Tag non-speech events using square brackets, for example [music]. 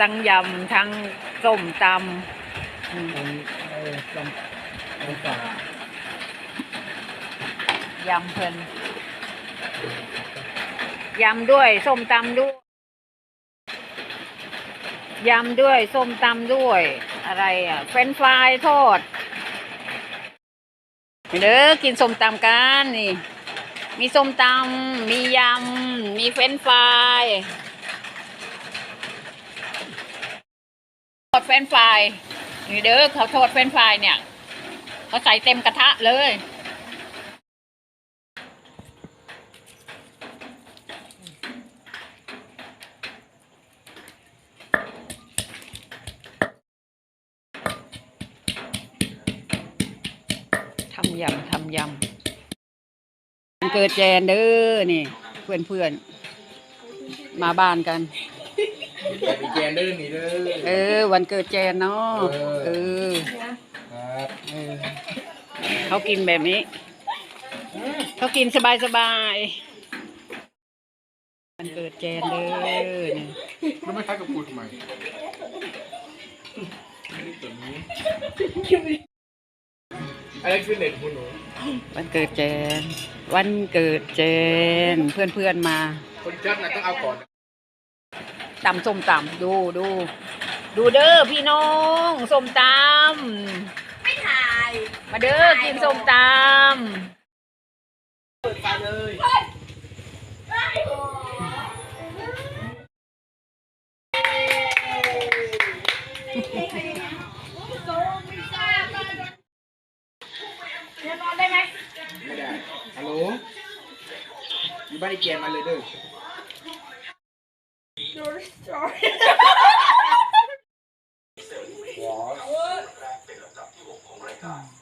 ทั้งยำทั้งส้มตำอืมมันเออลำลำป่ายำเพิ่นยำด้วยส้มตำด้วยยำด้วยส้มตำด้วย อะไรอะเฟรนช์ฟรายทอดเด้อกินส้มตำกันนี่ มีส้มตำมียำ มีเฟรนช์ฟราย ทอดเฟนฟรายนี่เด้อเขาทอดเฟนฟรายเนี่ยเขาใส่เต็มกระทะเลยทำยำทำยำเกิดแจนเด้อนี่ เพื่อนเพื่อนมาบ้านกัน มีแกนเด้อนี่เด้อ เออ วันเกิดแจนเนาะเอเอ อครับเออเขากินแบบนี้ เขากินสบายสบายๆวันเกิดแจนเด้อนี่แล้วไม่ทักกับกูทำไมตัวนี้อะไรคือเน็ตคุณหนูวันเกิดแจน วันเกิดแจนเพื่อนเพื่อนๆมา คนจัดนะต้องเอาก่อน ตำส้มตำดูดู ดูเด้อพี่น้องส้มตำไม่ถ่ายมาเด้อกินส้มตเปิดไฟเลยเดี๋ยวนอนได้ไหมไม่ได้ฮัลโหลอยู่บ้านไอ้แกนมาเลยเด้อ You're [laughs] [laughs] what? Hmm.